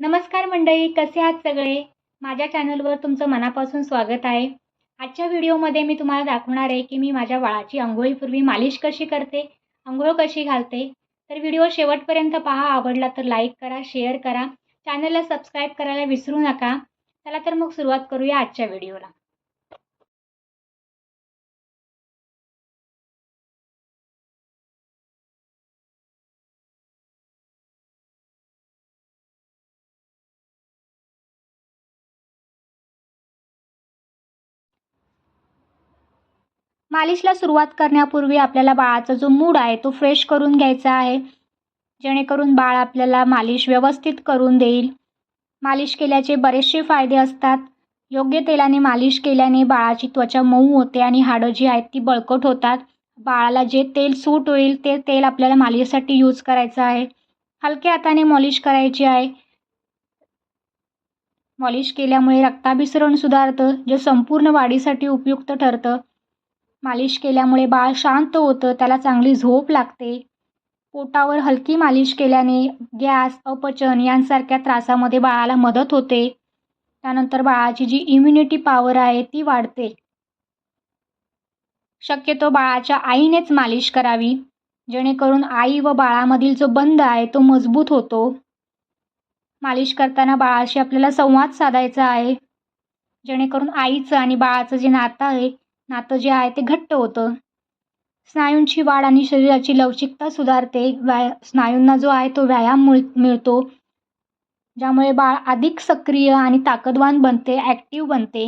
नमस्कार मंडळी कसे आहात सगळे? माझ्या चॅनलवर तुमचं मनापासून स्वागत आहे. आजच्या व्हिडिओमध्ये मी तुम्हाला दाखवणार आहे की मी माझ्या बाळाची आंघोळीपूर्वी मालिश कशी करते आंघोळ कशी घालते. तर व्हिडिओ शेवटपर्यंत पहा आवडला तर लाईक करा शेअर करा. चॅनलला सबस्क्राईब करायला विसरू नका. चला तर मग सुरुवात करूया आजच्या व्हिडिओला मालिशला सुरुवात करण्यापूर्वी आपल्याला बाळाचा जो मूड आहे तो फ्रेश करून घ्यायचा आहे. जेणेकरून बाळ आपल्याला मालिश व्यवस्थित करून देईल. मालिश केल्याचे बरेचसे फायदे असतात. योग्य तेलाने मालिश केल्याने बाळाची त्वचा मऊ होते आणि हाडं जी आहेत ती बळकट होतात. बाळाला जे तेल सूट होईल ते तेल आपल्याला मालिशसाठी यूज करायचं आहे. हलक्या हाताने मॉलिश करायची आहे. मॉलिश केल्यामुळे रक्ताभिसरण सुधारतं जे संपूर्ण वाढीसाठी उपयुक्त ठरतं. मालिश केल्यामुळे बाळ शांत होतं त्याला चांगली झोप लागते. पोटावर हलकी मालिश केल्याने गॅस अपचन यांसारख्या त्रासामध्ये बाळाला मदत होते. त्यानंतर बाळाची जी इम्युनिटी पॉवर आहे ती वाढते. शक्यतो बाळाच्या आईनेच मालिश करावी जेणेकरून आई व बाळामधील जो बंध आहे तो मजबूत होतो. मालिश करताना बाळाशी आपल्याला संवाद साधायचा आहे जेणेकरून आईचं आणि बाळाचं जे नातं आहे नातं जे आहे ते घट्ट होतं. स्नायूंची वाढ आणि शरीराची लवचिकता सुधारते. व्याया स्नायूंना जो आहे तो व्यायाम मिळ मिळतो ज्यामुळे बाळ अधिक सक्रिय आणि ताकदवान बनते ॲक्टिव्ह बनते.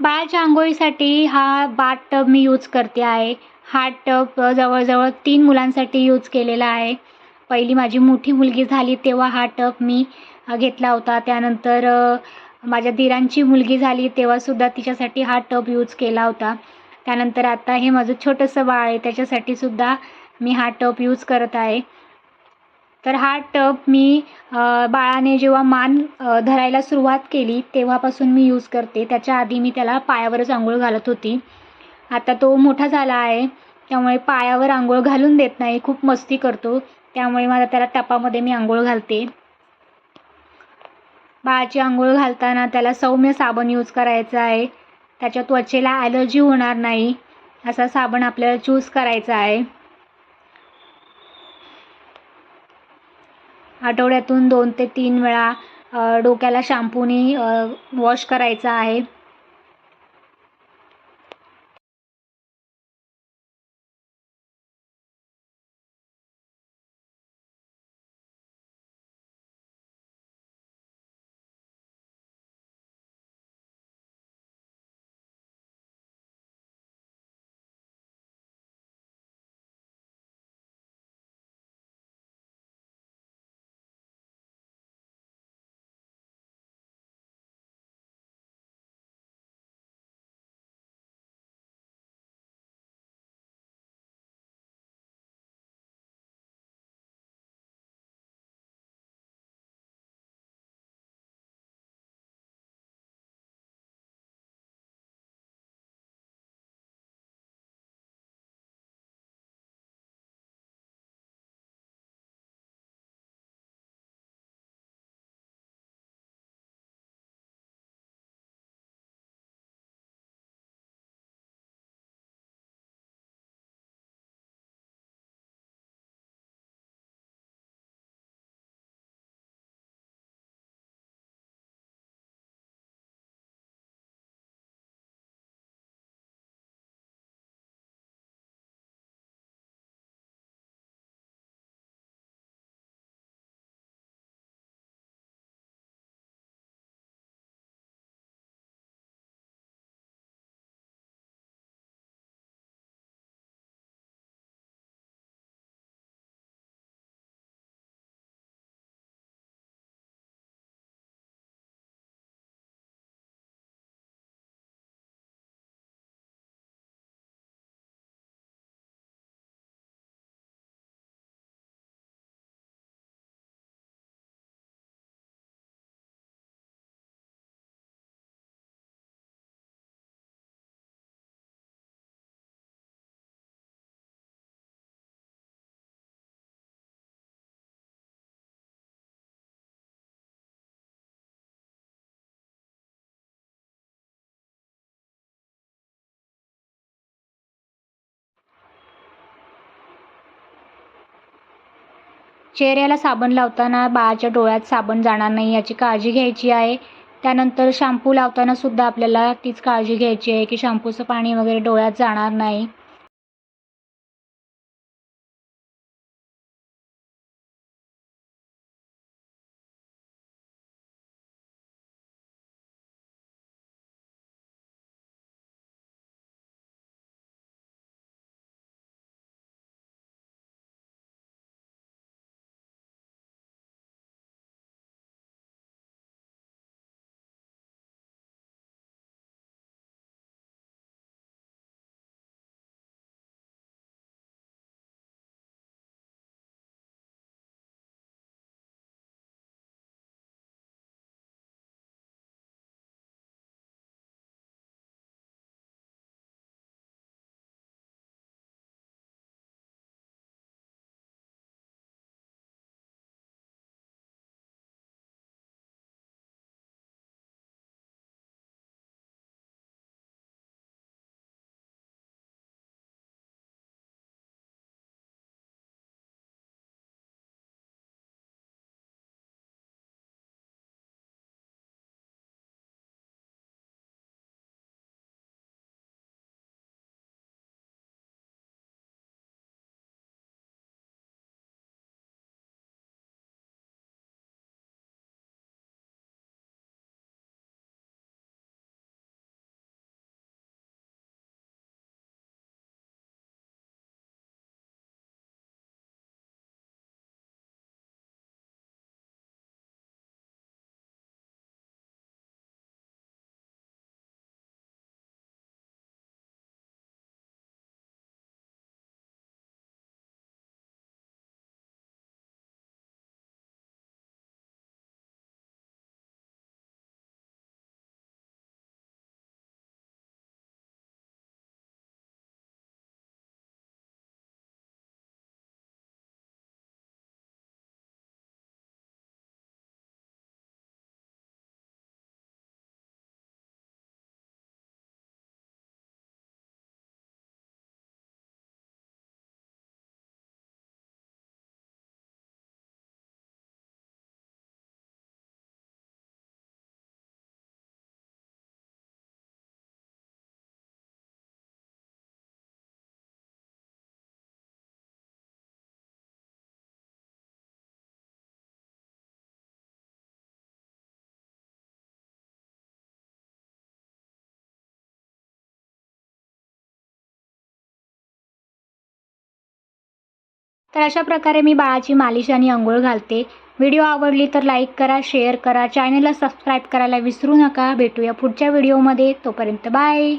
बाळाच्या अंघोळीसाठी हा बाथ टब मी यूज करते आहे. हा टब जवळजवळ तीन मुलांसाठी यूज केलेला आहे. पहिली माझी मोठी मुलगी झाली तेव्हा हा टब मी घेतला होता. त्यानंतर माझ्या दिरांची मुलगी झाली तेव्हासुद्धा तिच्यासाठी हा टब यूज केला होता. त्यानंतर आता हे माझं छोटंसं बाळ आहे त्याच्यासाठी सुद्धा मी हा टब यूज करत आहे. तर हा टब मी बाळाने जेव्हा मान धरायला सुरुवात केली तेव्हापासून मी यूज करते. त्याच्या आधी मी त्याला पायावरच आंघोळ घालत होती. आता तो मोठा झाला आहे त्यामुळे पायावर आंघोळ घालून देत नाही खूप मस्ती करतो. त्यामुळे मला त्याला टपामध्ये मी आंघोळ घालते. बाळाची आंघोळ घालताना त्याला सौम्य साबण यूज करायचा आहे. त्याच्या त्वचेला ॲलर्जी होणार नाही असा साबण आपल्याला चूज करायचा आहे. आठवड्यातून दोन ते तीन वेळा डोक्याला शाम्पूनी वॉश करायचा आहे. चेहऱ्याला साबण लावताना बाळाच्या डोळ्यात साबण जाणार नाही याची काळजी घ्यायची आहे. त्यानंतर शॅम्पू लावताना सुद्धा आपल्याला तीच काळजी घ्यायची आहे की शॅम्पूचं पाणी वगैरे डोळ्यात जाणार नाही. तर अशा प्रकारे मी बाळाची मालिश आणि अंघोळ घालते. व्हिडिओ आवडली तर लाईक करा शेअर करा चॅनलला सबस्क्राईब करायला विसरू नका. भेटूया पुढच्या व्हिडिओमध्ये. तोपर्यंत बाय.